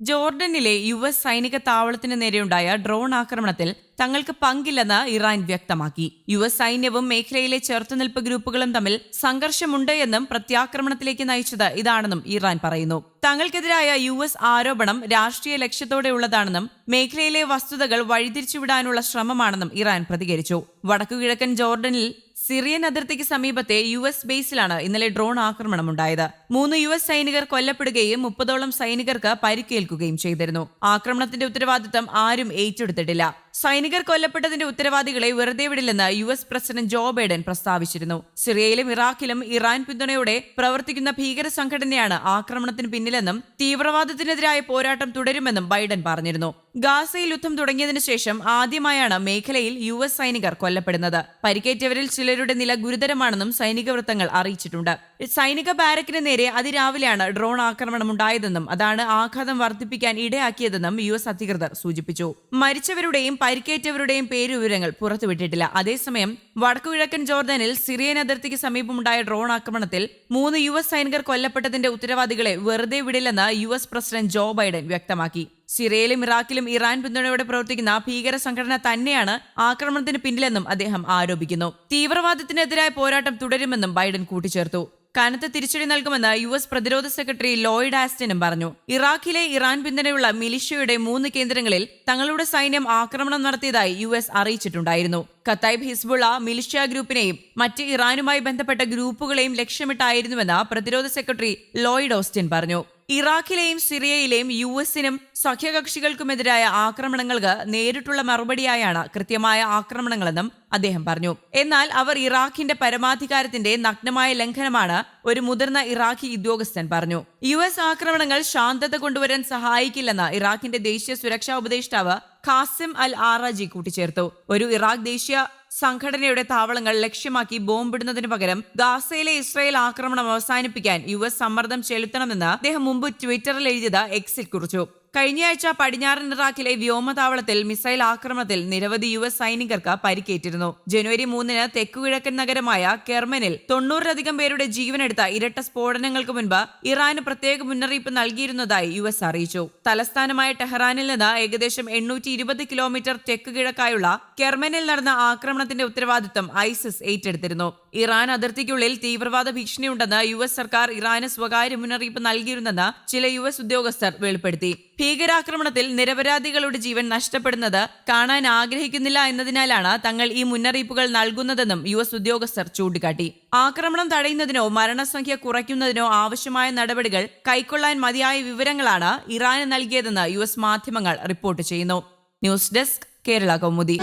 ജോർഡനിലെ U S സൈനിക താവളത്തിന് നേരെയുണ്ടായ drone ആക്രമണത്തിൽ തങ്ങൾക്ക് പങ്കില്ലെന്ന് ഇറാൻ വ്യക്തമാക്കി. യു എസ് സൈന്യവും മേഖലയിലെ ചെറുത്തുനിൽപ്പ് ഗ്രൂപ്പുകളും തമ്മിൽ സംഘർഷമുണ്ട് എന്നും പ്രത്യാക്രമണത്തിലേക്ക് നയിച്ചത് ഇതാണെന്നും ഇറാൻ പറയുന്നു. തങ്ങൾക്കെതിരായ യു എസ് ആരോപണം രാഷ്ട്രീയ ലക്ഷ്യത്തോടെയുള്ളതാണെന്നും മേഖലയിലെ വസ്തുതകൾ വഴിതിരിച്ചുവിടാനുള്ള ശ്രമമാണെന്നും ഇറാൻ പ്രതികരിച്ചു. വടക്കുകിഴക്കൻ ജോർഡനിൽ സിറിയൻ അതിർത്തിക്ക് സമീപത്തെ യു എസ് ബേസിലാണ് ഇന്നലെ ഡ്രോൺ ആക്രമണമുണ്ടായത്. മൂന്ന് യു എസ് സൈനികർ കൊല്ലപ്പെടുകയും മുപ്പതോളം സൈനികർക്ക് പരിക്കേൽക്കുകയും ചെയ്തിരുന്നു. ആക്രമണത്തിന്റെ ഉത്തരവാദിത്തം ആരും ഏറ്റെടുത്തിട്ടില്ല. സൈനികർ കൊല്ലപ്പെട്ടതിന്റെ ഉത്തരവാദികളെ വെറുതെ വിടില്ലെന്ന് U S president Joe Biden പ്രസ്താവിച്ചിരുന്നു. സിറിയയിലും ഇറാഖിലും ഇറാൻ പിന്തുണയോടെ പ്രവർത്തിക്കുന്ന ഭീകര സംഘടനയാണ് ആക്രമണത്തിന് പിന്നിലെന്നും തീവ്രവാദത്തിനെതിരായ പോരാട്ടം തുടരുമെന്നും ബൈഡൻ പറഞ്ഞിരുന്നു. ഗാസയിൽ യുദ്ധം തുടങ്ങിയതിനു ശേഷം ആദ്യമായാണ് മേഖലയിൽ യു എസ് സൈനികർ കൊല്ലപ്പെടുന്നത്. പരിക്കേറ്റവരിൽ ചിലരുടെ നില ഗുരുതരമാണെന്നും സൈനിക വൃത്തങ്ങൾ അറിയിച്ചിട്ടുണ്ട്. സൈനിക ബാരക്കിന് നേരെ അതിരാവിലെയാണ് ഡ്രോൺ ആക്രമണം ഉണ്ടായതെന്നും അതാണ് ആഘാതം വർദ്ധിപ്പിക്കാൻ ഇടയാക്കിയതെന്നും യു എസ് അധികൃതർ സൂചിപ്പിച്ചു. മരിച്ചവരുടെയും പരിക്കേറ്റവരുടെയും പേരുവിവരങ്ങൾ പുറത്തുവിട്ടിട്ടില്ല. അതേസമയം വടക്കുകിഴക്കൻ ജോർദാനിൽ സിറിയൻ അതിർത്തിക്ക് സമീപമുണ്ടായ ഡ്രോൺ ആക്രമണത്തിൽ മൂന്ന് യു എസ് സൈനികർ കൊല്ലപ്പെട്ടതിന്റെ ഉത്തരവാദികളെ വെറുതെ വിടില്ലെന്ന് U S president Joe Biden വ്യക്തമാക്കി. സിറിയയിലും ഇറാഖിലും ഇറാൻ പിന്തുണയോടെ പ്രവർത്തിക്കുന്ന ഭീകര സംഘടന തന്നെയാണ് ആക്രമണത്തിന് പിന്നിലെന്നും അദ്ദേഹം ആരോപിക്കുന്നു. തീവ്രവാദത്തിനെതിരായ പോരാട്ടം തുടരുമെന്നും ബൈഡൻ കൂട്ടിച്ചേർത്തു. കനത്ത തിരിച്ചടി നൽകുമെന്ന് യു എസ് പ്രതിരോധ സെക്രട്ടറി ലോയിഡ് ആസ്റ്റിനും പറഞ്ഞു. ഇറാഖിലെ ഇറാൻ പിന്തുണയുള്ള മിലിഷ്യയുടെ മൂന്ന് കേന്ദ്രങ്ങളിൽ തങ്ങളുടെ സൈന്യം ആക്രമണം നടത്തിയതായി യു എസ് അറിയിച്ചിട്ടുണ്ടായിരുന്നു. ഖത്തൈബ് ഹിസ്ബുള്ള മിലിഷ്യ ഗ്രൂപ്പിനെയും മറ്റ് ഇറാനുമായി ബന്ധപ്പെട്ട ഗ്രൂപ്പുകളെയും ലക്ഷ്യമിട്ടായിരുന്നുവെന്ന് പ്രതിരോധ സെക്രട്ടറി ലോയിഡ് ഓസ്റ്റിൻ പറഞ്ഞു. ഇറാഖിലെയും സിറിയയിലെയും യു എസിനും സഖ്യകക്ഷികൾക്കുമെതിരായ ആക്രമണങ്ങൾക്ക് നേരിട്ടുള്ള മറുപടിയായാണ് കൃത്യമായ ആക്രമണങ്ങളെന്നും അദ്ദേഹം പറഞ്ഞു. എന്നാൽ അവർ ഇറാഖിന്റെ പരമാധികാരത്തിന്റെ നഗ്നമായ ലംഘനമാണ് ഒരു മുതിർന്ന ഇറാഖി ഉദ്യോഗസ്ഥൻ പറഞ്ഞു. യു എസ് ആക്രമണങ്ങൾ ശാന്തത കൊണ്ടുവരാൻ സഹായിക്കില്ലെന്ന് ഇറാഖിന്റെ ദേശീയ സുരക്ഷാ ഉപദേഷ്ടാവ് ഖാസിം അൽ ആറാജി കൂട്ടിച്ചേർത്തു. ഒരു ഇറാഖ് ദേശീയ സംഘടനയുടെ താവളങ്ങൾ ലക്ഷ്യമാക്കി ബോംബിടുന്നതിന് പകരം ഗാസയിലെ ഇസ്രായേൽ ആക്രമണം അവസാനിപ്പിക്കാൻ യു എസ് സമ്മർദ്ദം ചെലുത്തണമെന്ന് അദ്ദേഹം മുമ്പ് ട്വിറ്ററിൽ എഴുതിയത് എക്സിൽ കുറിച്ചു. കഴിഞ്ഞയാഴ്ച പടിഞ്ഞാറൻ ഇറാഖിലെ വ്യോമതാവളത്തിൽ മിസൈൽ ആക്രമണത്തിൽ നിരവധി യു എസ് സൈനികർക്ക് പരിക്കേറ്റിരുന്നു. ജനുവരി മൂന്നിന് തെക്കുകിഴക്കൻ നഗരമായ കെർമനിൽ തൊണ്ണൂറിലധികം പേരുടെ ജീവനെടുത്ത ഇരട്ട സ്ഫോടനങ്ങൾക്ക് മുൻപ് ഇറാന് പ്രത്യേക മുന്നറിയിപ്പ് നൽകിയിരുന്നതായി യു എസ് അറിയിച്ചു. തലസ്ഥാനമായ ടെഹ്റാനിൽ നിന്ന് ഏകദേശം എണ്ണൂറ്റി കിലോമീറ്റർ തെക്ക് കിഴക്കായുള്ള കെർമനിൽ നടന്ന ആക്രമണത്തിന്റെ ഉത്തരവാദിത്തം ഐസിസ് ഏറ്റെടുത്തിരുന്നു. ഇറാൻ അതിർത്തിക്കുള്ളിൽ തീവ്രവാദ ഭീഷണിയുണ്ടെന്ന് യു എസ് സർക്കാർ ഇറാന് സ്വകാര്യ മുന്നറിയിപ്പ് നൽകിയിരുന്നെന്ന് ചില യു എസ് ഉദ്യോഗസ്ഥർ വെളിപ്പെടുത്തി. ഭീകരാക്രമണത്തിൽ നിരപരാധികളുടെ ജീവൻ നഷ്ടപ്പെടുന്നത് കാണാൻ ആഗ്രഹിക്കുന്നില്ല എന്നതിനാലാണ് തങ്ങൾ ഈ മുന്നറിയിപ്പുകൾ നൽകുന്നതെന്നും യു എസ് ഉദ്യോഗസ്ഥർ ചൂണ്ടിക്കാട്ടി. ആക്രമണം തടയുന്നതിനോ മരണസംഖ്യ കുറയ്ക്കുന്നതിനോ ആവശ്യമായ നടപടികൾ കൈക്കൊള്ളാൻ മതിയായ വിവരങ്ങളാണ് ഇറാന് നൽകിയതെന്ന് യു എസ് മാധ്യമങ്ങൾ റിപ്പോർട്ട് ചെയ്യുന്നു. News desk Kerala Kaumudi.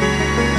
thank you